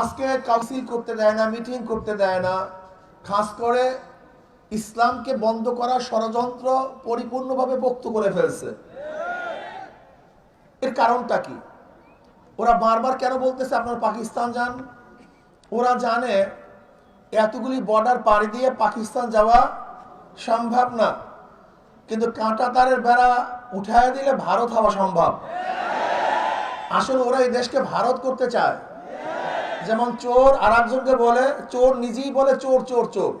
আজকে কাউন্সিল করতে দেয় না মিটিং করতে দেয় না। খাস করে ইসলামকে বন্ধ করার ষড়যন্ত্র পরিপূর্ণভাবে পোক্ত করে ফেলছে। এর কারণটা কি? ওরা বারবার কেন বলতেছে আপনার পাকিস্তান যান? ওরা জানে এতগুলি বর্ডার পাড়ি দিয়ে পাকিস্তান যাওয়া সম্ভব না। কিন্তু কাঁটা তারের বেড়া উঠায় দিলে ভারত হওয়া সম্ভব। আসলে ওরা এই দেশকে ভারত করতে চায়। যেমন চোর আর একজনকে বলে, চোর নিজেই বলে চোর চোর চোর।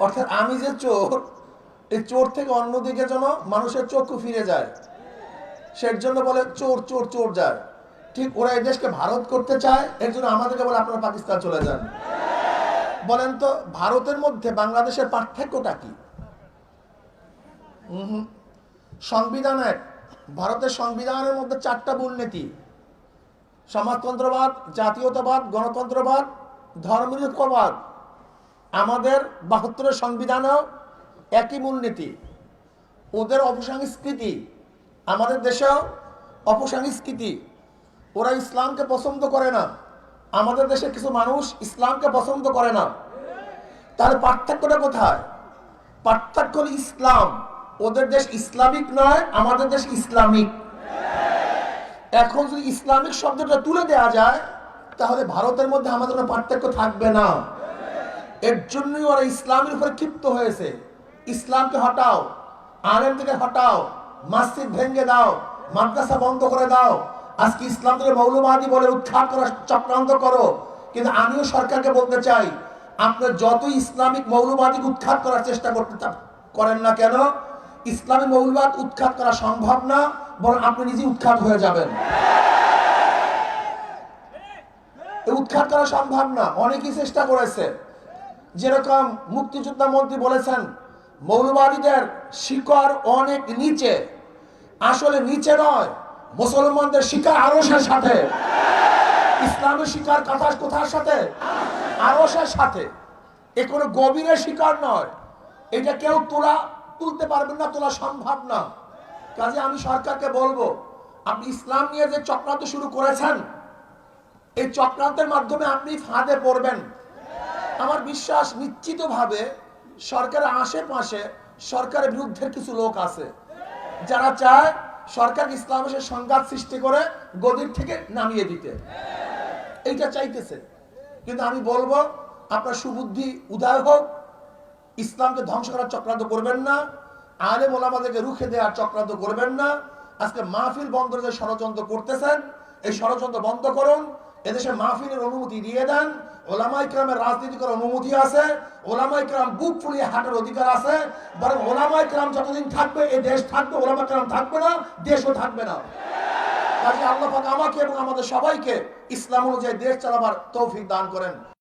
অর্থাৎ আমি যে চোর, এই চোর থেকে অন্যদিকে যেন মানুষের চক্ষু ফিরে যায়। সের জন্য বলে চোর চোর চোর যায়। ঠিক ওরা এই দেশকে ভারত করতে চায়, এর জন্য আমাদেরকে বলে আপনারা পাকিস্তান চলে যান। বলেন তো, ভারতের মধ্যে বাংলাদেশের পার্থক্যটা কি? হুম। সংবিধানের, ভারতের সংবিধানের মধ্যে চারটা মূলনীতি সমাজতন্ত্রবাদ, জাতীয়তাবাদ, গণতন্ত্রবাদ, ধর্মনিরপেক্ষবাদ। আমাদের বাহাত্তরের সংবিধানেও একই মূলনীতি। ওদের অপসংস্কৃতি, আমাদের দেশেও অপসংস্কৃতি। ওরা ইসলামকে পছন্দ করে না। আমাদের দেশে কিছু মানুষ ইসলামকে পছন্দ করে না। তাহলে পার্থক্যটা কোথায়? পার্থক্য ইসলাম। ওদের দেশ ইসলামিক নয়, আমাদের দেশ ইসলামিক। এখন যদি ইসলামিক শব্দটা তুলে দেওয়া যায়, তাহলে ভারতের মধ্যে আমাদের পার্থক্য থাকবে না। এর জন্যই ওরা ইসলামের উপরে ক্ষিপ্ত হয়েছে। ইসলামকে হটাও আলেম থেকে হটাও, মসজিদ ভেঙে দাও, মাদ্রাসা বন্ধ করে দাও। আজকে ইসলাম থেকে মৌলবাদী বলে উৎখাত করার চক্রান্ত করো। কিন্তু আমিও সরকারকে বলতে চাই আপনার যত ইসলামিক মৌলবাদী উৎখাত করার চেষ্টা করতে করেন না কেন, ইসলামী মৌলবাদ উৎখাত করা সম্ভব না। বরং আপনি নিজে উৎখাত হয়ে যাবেন। উৎখাত করা সম্ভব না। অনেকেই চেষ্টা করেছে। যেরকম মুক্তিযোদ্ধা মন্ত্রী বলেছেন, মৌলবাদীদের শিকড় অনেক নিচে। আসলে নিচে নয়, মুসলমানদের শিকার আরসের সাথে। ইসলামের শিকার কথা কোথার সাথে? আরসের সাথে। এ কোনো গভীরের শিকার নয়। এটা কেউ তোলা, তুলতে পারবেন না, তোলা সম্ভব না। কাজে আমি সরকারকে বলব, আপনি ইসলাম নিয়ে যে চক্রান্ত শুরু করেছেন, এই চক্রান্তের মাধ্যমে আপনি ফাঁদে পড়বেন। আমার বিশ্বাস নিশ্চিতভাবে সরকারের আশেপাশে সরকারের বিরুদ্ধে কিছু লোক আছে, যারা চায় সরকার ইসলামের সাথে সংঘাত সৃষ্টি করে গদির থেকে নামিয়ে দিতে। এইটা চাইতেছে। কিন্তু আমি বলব, আপনার সুবুদ্ধি উদয় হোক, ইসলামকে ধ্বংস করার চক্রান্ত করবেন না। আলেম ওলামাদেরকে রুখে দেওয়ার চক্রান্ত করবেন না। আজকে মাহফিল বন্ধ যে ষড়যন্ত্র করতেছেন, এই ষড়যন্ত্র বন্ধ করুন। এদেশে মাহফিলের অনুমতি দিয়ে দেন। অনুমতি আছে। বুক ফুলিয়ে অধিকার আছে। বরং ওলামা ইকরাম যতদিন থাকবে, এই দেশ থাকবে, ওলামা থাকবে না, দেশও থাকবে না। কাজে আল্লাহ আমাকে এবং আমাদের সবাইকে ইসলাম অনুযায়ী দেশ চালাবার তৌফিক দান করেন।